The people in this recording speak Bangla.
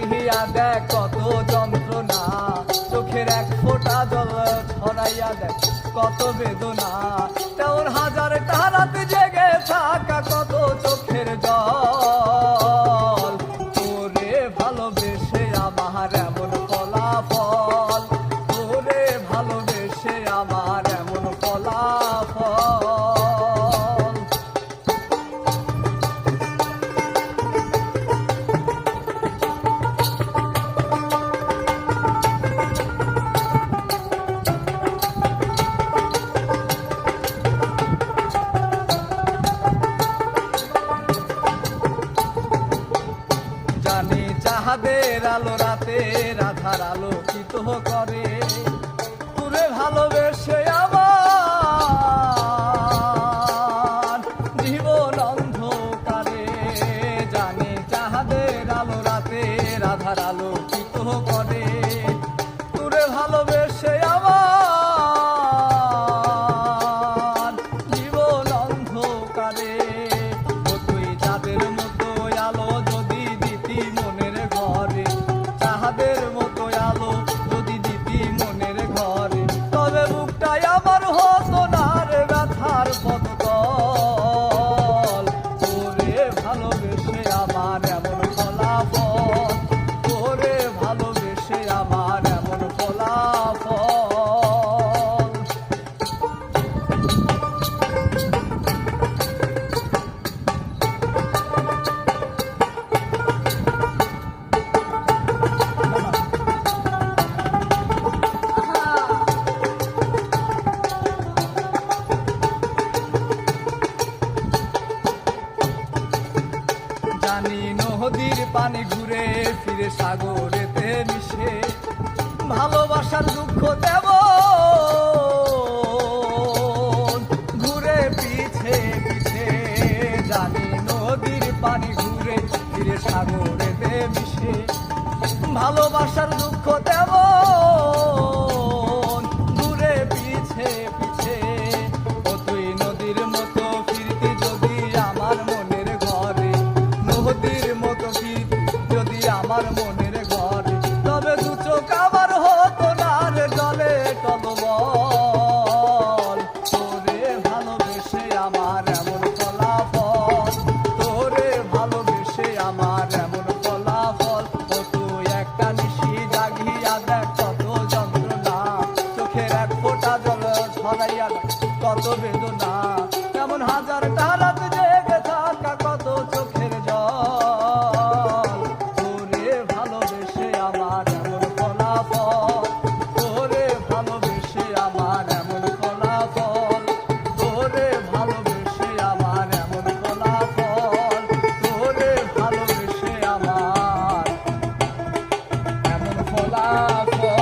ঝরাইয়া দেখ কত যন্ত্রণা। চোখের এক ফোঁটা জল ছড়াইয়া দেখ কত বেদনা। তেমন হাজার তারাতে জেগে থাকা কত চোখের জানি চাহাদের আলো রাতে রাধার আলোকিত করে। পুরে ভালোবেসে আমার জীবন অন্ধকারে জানি, চাঁদের আলো রাতে রাধার আলোকিত নদীর পানি ঘুরে ফিরে সাগরেতে মিশে। ভালোবাসার দুঃখ দেব। ঘুরে পিছে পিছে জানি নদীর পানি ঘুরে ফিরে সাগরেতে মিশে। ভালোবাসার দুঃখ দেব। দেখ কত বেদনা, কেমন হাজার টারাত জেগে থাকা, কত চোখের জল। তোরে ভালোবেসে আমার এমন ফলাফল তোরে ভালোবেসে আমার এমন ফলাফল তোরে ভালোবেসে আমার এমন ফলাফল তোরে ভালোবেসে আমার এমন ফলাফল।